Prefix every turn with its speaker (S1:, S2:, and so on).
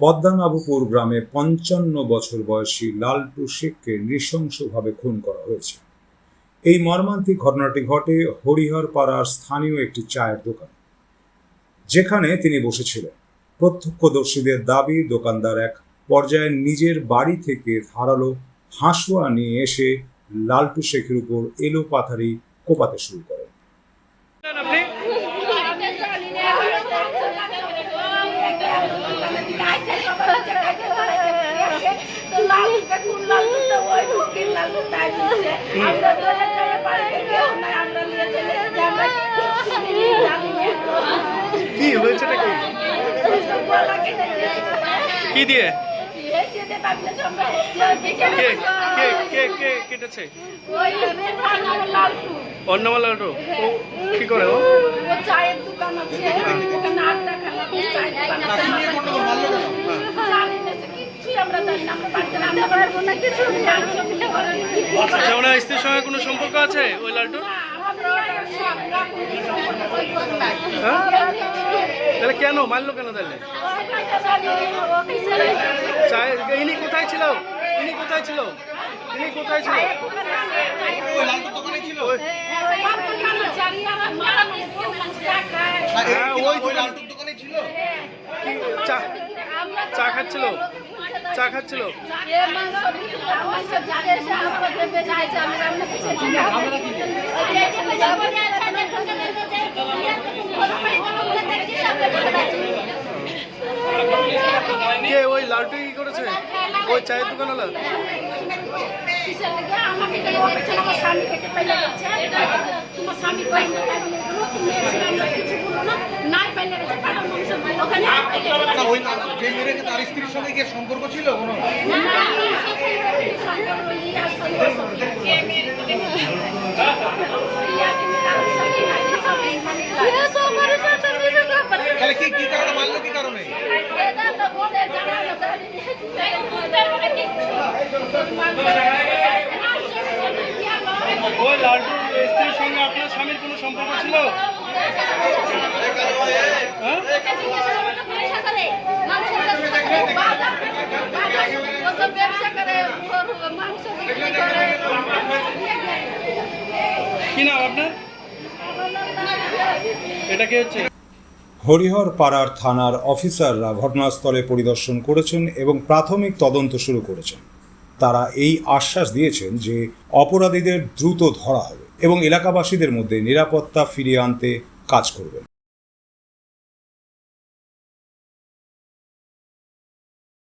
S1: পদ্মানাভপুর গ্রামে পঞ্চান্ন বছর বয়সী লালটু শেখকে নৃশংসভাবে খুন করা হয়েছে। এই মর্মান্তিক ঘটনাটি ঘটে হরিহর পাড়ার স্থানীয় একটি চায়ের দোকান, যেখানে তিনি বসেছিলেন। প্রত্যক্ষদর্শীদের দাবি, দোকানদার এক পর্যায়ে নিজের বাড়ি থেকে ধারালো হাঁসুয়া নিয়ে এসে লালটু শেখের উপর এলো পাথারি কোপাতে শুরু করেন।
S2: আপনি কি হয়েছেটা কি? কি দিয়ে? কে কে কে কে কেটেছে? অন্নমাল লালটু ও কি করে ও?
S3: চায়ের দোকান আছে ওখানে আড্ডা খানা চায়ের দোকান
S2: আচ্ছা ওনার স্ত্রীর সঙ্গে কোনো সম্পর্ক আছে ওই লালটু?
S3: না, আমাদের বাড়ির সব রকম সম্পর্ক নাই।
S2: হ্যাঁ? তাহলে কেন? মারলো কেন তাহলে? ইনি কোথায় ছিল? ইনি কোথায় ছিল? ইনি কোথায় ছিল? ছিল। হ্যাঁ ওই দোকান চা চা খাচ্ছিল? চা খাচ্ছিল?
S3: যে
S2: কে ওই লালটু কি করেছে? ওই চায়ের দোকানওয়ালা?
S4: ওই তার স্ত্রীর সঙ্গে কি সম্পর্ক ছিল কোনো। তাহলে কি কি কারণে কারণে
S2: স্ত্রীর সঙ্গে আপনার স্বামীর কোনো সম্পর্ক ছিল হ্যাঁ
S1: হরিহর পাড়ার থানার অফিসাররা ঘটনাস্থলে পরিদর্শন করেছেন এবং প্রাথমিক তদন্ত শুরু করেছেন। তারা এই আশ্বাস দিয়েছেন যে অপরাধীদের দ্রুত ধরা হবে এবং এলাকাবাসীদের মধ্যে নিরাপত্তা ফিরিয়ে আনতে কাজ করবেন।